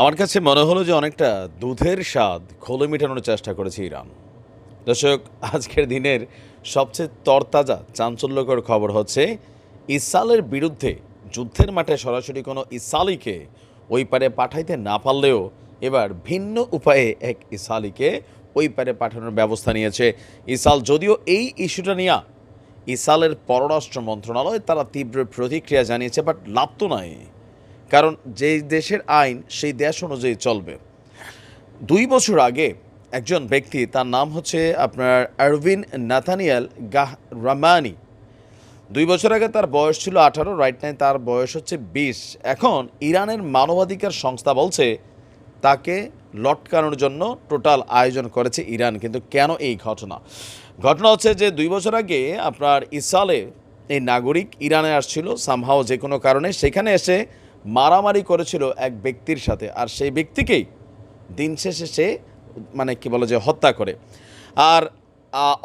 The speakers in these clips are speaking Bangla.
আমার কাছে মনে হলো যে অনেকটা দুধের স্বাদ খোলে মেটানোর চেষ্টা করেছে ইরান। দর্শক, আজকের দিনের সবচেয়ে তরতাজা, চাঞ্চল্যকর খবর হচ্ছে ইসালের বিরুদ্ধে যুদ্ধের মাঠে সরাসরি কোনো ইসালিকে ওই পারে পাঠাইতে না পারলেও এবার ভিন্ন উপায়ে এক ইসালিকে ওই পারে পাঠানোর ব্যবস্থা নিয়েছে। ইসাল যদিও এই ইস্যুটা নিয়ে ইসালের পররাষ্ট্র মন্ত্রণালয় তারা তীব্র প্রতিক্রিয়া জানিয়েছে, বাট লাভ তো নাই। কারণ যে দেশের আইন, সেই দেশ অনুযায়ী চলবে। দুই বছর আগে একজন ব্যক্তি, তার নাম হচ্ছে আপনার আরভিন নাথানিয়াল গাহ রামানি দুই বছর আগে তার বয়স ছিল আঠারো রাইট নাই তার বয়স হচ্ছে বিশ। এখন ইরানের মানবাধিকার সংস্থা বলছে, তাকে লটকানোর জন্য টোটাল আয়োজন করেছে ইরান। কিন্তু কেন এই ঘটনা? ঘটনা হচ্ছে যে দুই বছর আগে আপনার ইসালে এই নাগরিক ইরানে আসছিল সামহাও যে কোনো কারণে। সেখানে এসে মারামারি করেছিল এক ব্যক্তির সাথে আর সেই ব্যক্তিকেই দিন শেষে সে মানে কি বলে যে, হত্যা করে। আর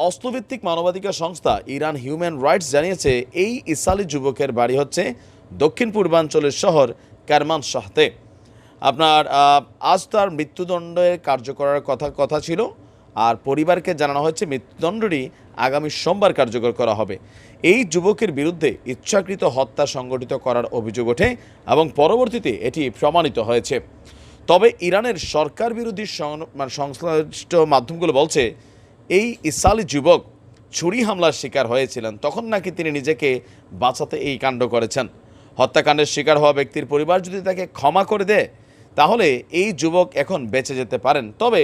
অস্ত্রভিত্তিক মানবাধিকার সংস্থা ইরান হিউম্যান রাইটস জানিয়েছে, এই ইসালি যুবকের বাড়ি হচ্ছে দক্ষিণ পূর্বাঞ্চলের শহর কারমান শাহতে। আপনার আজ তার মৃত্যুদণ্ডের কার্যকরের কথা কথা ছিল। আর পরিবারকে জানানো হয়েছে, মৃত্যুদণ্ডটি আগামী সোমবার কার্যকর করা হবে। এই যুবকের বিরুদ্ধে ইচ্ছাকৃত হত্যা সংগঠিত করার অভিযোগ ওঠে এবং পরবর্তীতে এটি প্রমাণিত হয়েছে। তবে ইরানের সরকার বিরোধী মানে সংশ্লিষ্ট মাধ্যমগুলো বলছে, এই ইসালি যুবক ছুরি হামলার শিকার হয়েছিলেন, তখন নাকি তিনি নিজেকে বাঁচাতে এই কাণ্ড করেছেন। হত্যাকাণ্ডের শিকার হওয়া ব্যক্তির পরিবার যদি তাকে ক্ষমা করে দেয়, তাহলে এই যুবক এখন বেঁচে যেতে পারেন। তবে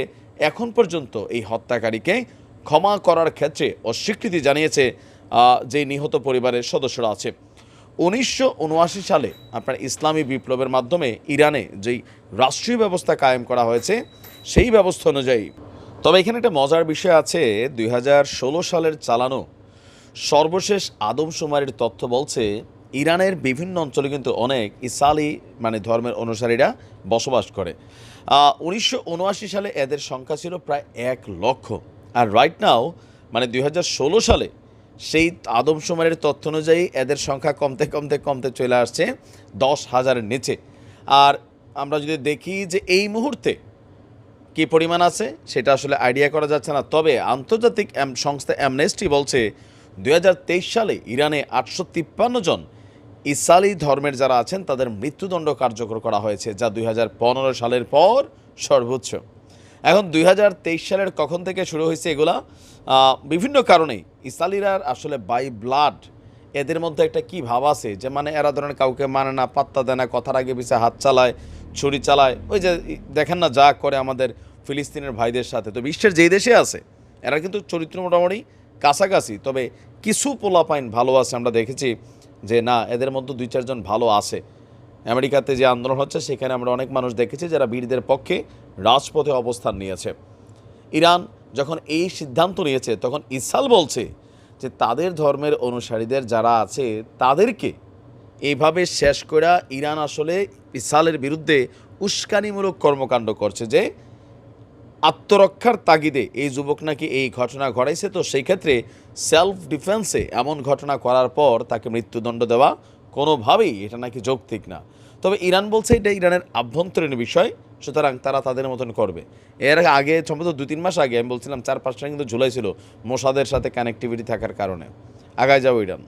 এখন পর্যন্ত এই হত্যাকারীকে ক্ষমা করার ক্ষেত্রে অস্বীকৃতি জানিয়েছে যে নিহত পরিবারের সদস্যরা আছে। উনিশশো উনআশি সালে আপনার ইসলামী বিপ্লবের মাধ্যমে ইরানে যেই রাষ্ট্রীয় ব্যবস্থা কায়েম করা হয়েছে, সেই ব্যবস্থা অনুযায়ী। তবে এখানে একটা মজার বিষয় আছে, দুই হাজার ষোলো সালের চালানো সর্বশেষ আদমশুমারির তথ্য বলছে ইরানের বিভিন্ন অঞ্চলে কিন্তু অনেক ইসালি মানে ধর্মের অনুসারীরা বসবাস করে। উনিশশো উনআশি সালে এদের সংখ্যা ছিল প্রায় এক লক্ষ। আর রাইট নাও মানে দুই হাজার ষোলো সালে সেই আদমশুমারির তথ্য অনুযায়ী এদের সংখ্যা কমতে কমতে কমতে চলে আসছে দশ হাজারের নিচে। আর আমরা যদি দেখি যে এই মুহূর্তে কি পরিমাণ আছে, সেটা আসলে আইডিয়া করা যাচ্ছে না। তবে আন্তর্জাতিক সংস্থা অ্যামনেস্টি বলছে দু হাজার তেইশ সালে ইরানে আটশো তিপ্পান্ন জন ইসালি ধর্মের যারা আছেন, তাদের মৃত্যুদণ্ড কার্যকর করা হয়েছে, যা দুই হাজার পনেরো সালের পর সর্বোচ্চ। এখন দুই হাজার তেইশ সালের কখন থেকে শুরু হয়েছে এগুলা? বিভিন্ন কারণেই। ইসালিরা আসলে বাই ব্লাড এদের মধ্যে একটা কি ভাব আছে? যে মানে এরা ধরেন কাউকে মানে না, পাত্তা দেয় না, কথার আগে পিছিয়ে হাত চালায়, ছুরি চালায়। ওই যে দেখেন না যা করে আমাদের ফিলিস্তিনের ভাইদের সাথে। তো বিশ্বের যেই দেশে আছে, এরা কিন্তু চরিত্র মোটামুটি কাছাকাছি। তবে কিছু পোলাপাইন ভালো আছে, আমরা দেখেছি। যে না, এদের মধ্যে দুই চারজন ভালো আছে। আমেরিকাতে যে আন্দোলন হচ্ছে, সেখানে আমরা অনেক মানুষ দেখেছি যারা বীরদের পক্ষে রাজপথে অবস্থান নিয়েছে। ইরান যখন এই সিদ্ধান্ত নিয়েছে, তখন ইসাল বলছে যে তাদের ধর্মের অনুসারীদের যারা আছে, তাদেরকে এইভাবে শেষ করা ইরান আসলে ইসালের বিরুদ্ধে উস্কানিমূলক কর্মকাণ্ড করছে যে আত্মরক্ষার তাগিদে এই যুবক নাকি এই ঘটনা ঘটাইছে? তো সেই ক্ষেত্রে সেলফ ডিফেন্সে এমন ঘটনা করার পর তাকে মৃত্যুদণ্ড দেওয়া কোনোভাবেই এটা নাকি যৌক্তিক না। তবে ইরান বলছে এটা ইরানের আভ্যন্তরীণ বিষয়, সুতরাং তারা তাদের মতন করবে। এর আগে সম্ভবত দু তিন মাস আগে আমি বলছিলাম চার পাঁচটা কিন্তু ঝুলাই ছিল মোসাদের সাথে কানেক্টিভিটি থাকার কারণে। আগায় যাব ইরান।